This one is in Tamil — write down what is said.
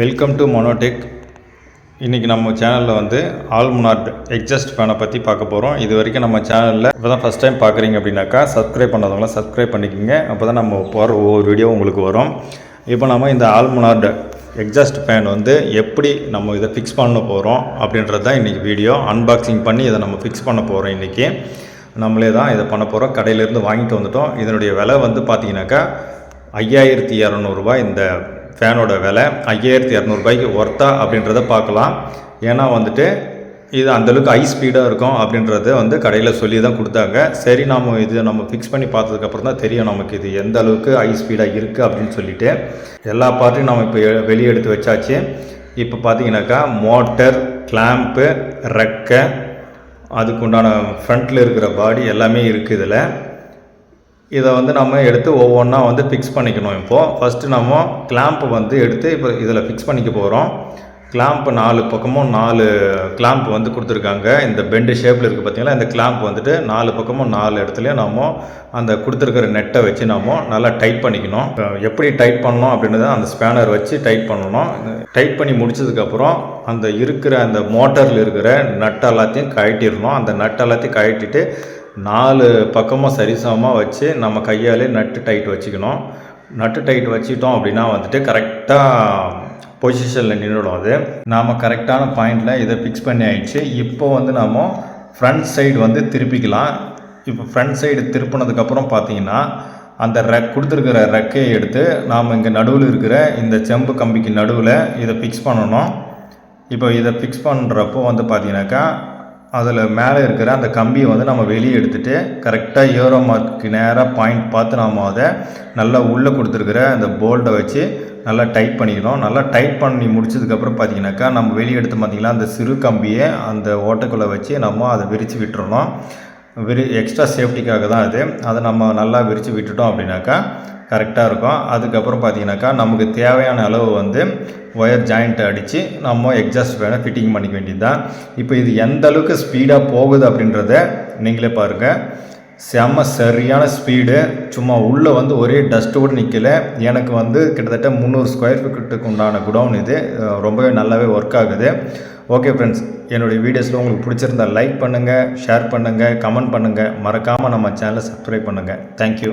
வெல்கம் டு மொனோடெக் இன்றைக்கி நம்ம சேனலில் வந்து ஆல்முனாட் எக்ஸஸ்ட் ஃபேனை பற்றி பார்க்க போகிறோம் இது வரைக்கும் நம்ம சேனலில் இப்போ தான் ஃபஸ்ட் டைம் பார்க்குறீங்க அப்படின்னாக்கா சப்ஸ்கிரைப் பண்ணாதவங்களாம் சப்ஸ்கிரைப் பண்ணிக்கோங்க. அப்போ தான் நம்ம போகிற ஒவ்வொரு வீடியோ உங்களுக்கு வரும். இப்போ நம்ம இந்த ஆல்முனாட் எக்ஸாஸ்ட் ஃபேன் வந்து எப்படி நம்ம இதை ஃபிக்ஸ் பண்ண போகிறோம் அப்படின்றது தான் இன்றைக்கி வீடியோ அன்பாக்சிங் பண்ணி இதை நம்ம ஃபிக்ஸ் பண்ண போகிறோம் இன்றைக்கி நம்மளே தான் இதை பண்ண போகிறோம் கடையிலேருந்து வாங்கிட்டு வந்துட்டோம். இதனுடைய விலை வந்து பார்த்தீங்கன்னாக்கா ஐயாயிரத்தி இரநூறுபா இந்த ஃபேனோட விலை ஐயாயிரத்தி இரநூறுபாய்க்கு ஒர்த்தா அப்படின்றத பார்க்கலாம். ஏன்னா வந்துட்டு இது அந்தளவுக்கு ஹை ஸ்பீடாக இருக்கும் அப்படின்றத வந்து கடையில் சொல்லி தான் கொடுத்தாங்க. சரி நம்ம இது நம்ம ஃபிக்ஸ் பண்ணி பார்த்ததுக்கப்புறம் தான் தெரியும் நமக்கு இது எந்த அளவுக்கு ஹை ஸ்பீடாக இருக்குது அப்படின்னு சொல்லிட்டு. எல்லா பார்ட்டையும் நம்ம இப்போ வெளியே எடுத்து வச்சாச்சு. இப்போ பார்த்தீங்கன்னாக்கா மோட்டர் கிளாம்ப்பு ரெக்கை அதுக்குண்டான ஃப்ரண்ட்டில் இருக்கிற பாடி எல்லாமே இருக்குது இதில். இதை வந்து நம்ம எடுத்து ஒவ்வொன்றா வந்து ஃபிக்ஸ் பண்ணிக்கணும் இப்போது ஃபஸ்ட்டு நம்ம கிளாம்ப் வந்து எடுத்து இப்போ இதில் ஃபிக்ஸ் பண்ணிக்க போகிறோம் கிளாம்ப் நாலு பக்கமும் நாலு கிளாம்ப் வந்து கொடுத்துருக்காங்க. இந்த பெண்டு ஷேப்பில் இருக்குது பார்த்தீங்களா? இந்த கிளாம்ப் வந்துட்டு நாலு பக்கமும் நாலு இடத்துலையும் நம்ம அந்த கொடுத்துருக்கிற நெட்டை வச்சு நம்ம நல்லா டைட் பண்ணிக்கணும். இப்போ எப்படி டைட் பண்ணணும் அப்படின்றத அந்த ஸ்பேனர் வச்சு டைட் பண்ணணும். டைட் பண்ணி முடிச்சதுக்கப்புறம் அந்த இருக்கிற அந்த மோட்டரில் இருக்கிற நட் எல்லாத்தையும் கழட்டிடணும். அந்த நட் எல்லாத்தையும் கழட்டிட்டு நாலு பக்கமும் சரிசமமாக வச்சு நம்ம கையாலே நட்டு டைட் வச்சுக்கணும். நட்டு டைட் வச்சுட்டோம் அப்படின்னா வந்துட்டு கரெக்டாக பொசிஷனில் நின்றுடும் அது. நாம் கரெக்டான பாயிண்டில் இதை ஃபிக்ஸ் பண்ணி ஆயிடுச்சு. இப்போ வந்து நாம் ஃப்ரண்ட் சைடு வந்து திருப்பிக்கலாம். இப்போ ஃப்ரண்ட் சைடு திருப்பினதுக்கப்புறம் பார்த்தீங்கன்னா அந்த ரெக் கொடுத்துருக்கிற ரெக்கையை எடுத்து நாம் இங்கே நடுவில் இருக்கிற இந்த செம்பு கம்பிக்கு நடுவில் இதை ஃபிக்ஸ் பண்ணணும். இப்போ இதை ஃபிக்ஸ் பண்ணுறப்போ வந்து பார்த்தீங்கன்னாக்கா அதில் மேலே இருக்கிற அந்த கம்பியை வந்து நம்ம வெளியே எடுத்துகிட்டு கரெக்டாக ஏரோ மார்க்கு நேராக பாயிண்ட் பார்த்து நாம் அதை நல்லா உள்ளே கொடுத்துருக்கிற அந்த போல்ட்டை வச்சு நல்லா டைட் பண்ணிக்கணும். நல்லா டைட் பண்ணி முடிச்சதுக்கப்புறம் பார்த்தீங்கன்னாக்கா நம்ம வெளியே எடுத்து பார்த்திங்கன்னா அந்த சிறு கம்பியை அந்த ஓட்டைக்குள்ளே வச்சு நம்ம அதை விரித்து விட்டுறணும். விரி எக்ஸ்ட்ரா சேஃப்டிக்காக தான் அது. அதை நம்ம நல்லா விரித்து விட்டுட்டோம் அப்படின்னாக்கா கரெக்டாக இருக்கும். அதுக்கப்புறம் பார்த்தீங்கன்னாக்கா நமக்கு தேவையான அளவு வந்து ஒயர் ஜாயிண்ட் அடித்து நம்ம எக்ஸாஸ்ட் ஃபேனை ஃபிட்டிங் பண்ணிக்க வேண்டியது தான் இப்போ இது எந்த அளவுக்கு ஸ்பீடாக போகுது அப்படின்றத நீங்களே பாருங்கள் செம்ம சரியான ஸ்பீடு சும்மா உள்ளே வந்து ஒரே டஸ்ட்டு கூட நிற்கல எனக்கு வந்து கிட்டத்தட்ட முந்நூறு ஸ்கொயர் ஃபீட்டுக்கு உண்டான குடவுன் இது. ரொம்பவே நல்லாவே ஒர்க் ஆகுது. ஓகே ஃப்ரெண்ட்ஸ் என்னுடைய வீடியோஸில் உங்களுக்கு பிடிச்சிருந்தா லைக் பண்ணுங்கள் ஷேர் பண்ணுங்கள் கமெண்ட் பண்ணுங்கள் மறக்காமல் நம்ம சேனலை சப்ஸ்கிரைப் பண்ணுங்கள் தேங்க்யூ